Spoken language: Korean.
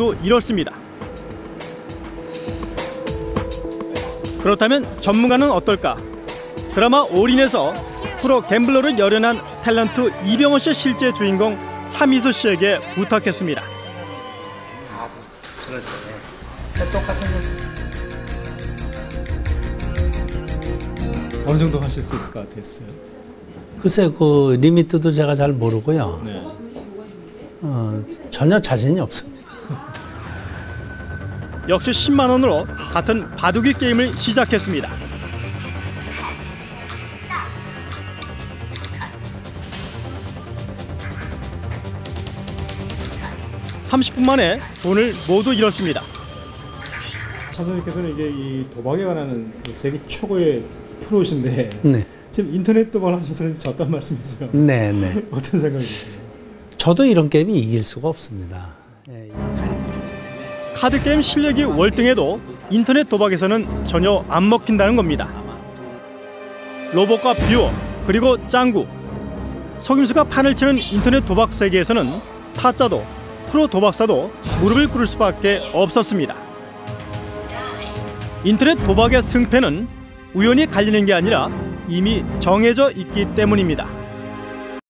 모두 이렇습니다. 그렇다면 전문가는 어떨까? 드라마 올인에서 프로 갬블러를 열연한 탤런트 이병헌 씨 실제 주인공 차미수 씨에게 부탁했습니다. 아주 그렇죠. 네. 똑같은 거. 어느 정도 하실 수 있을 것 같았어요. 글쎄 그 리미트도 제가 잘 모르고요. 네. 어, 전혀 자신이 없습니다. 역시 10만 원으로 같은 바둑이 게임을 시작했습니다. (30분) 만에 돈을 모두 잃었습니다. 차선님께서는 이게 이 도박에 관한 그 세계 최고의 프로신데 네, 지금 인터넷 도박 하셔서 졌단 말씀이세요. 네, 네. 어떤 생각이세요? 저도 이런 게임이 이길 수가 없습니다. 예, 카드 게임 실력이 월등해도 인터넷 도박에서는 전혀 안 먹힌다는 겁니다. 로봇과 뷰어 그리고 짱구 속임수가 판을 치는 인터넷 도박 세계에서는 타짜도 프로 도박사도 무릎을 꿇을 수밖에 없었습니다. 인터넷 도박의 승패는 우연히 갈리는 게 아니라 이미 정해져 있기 때문입니다.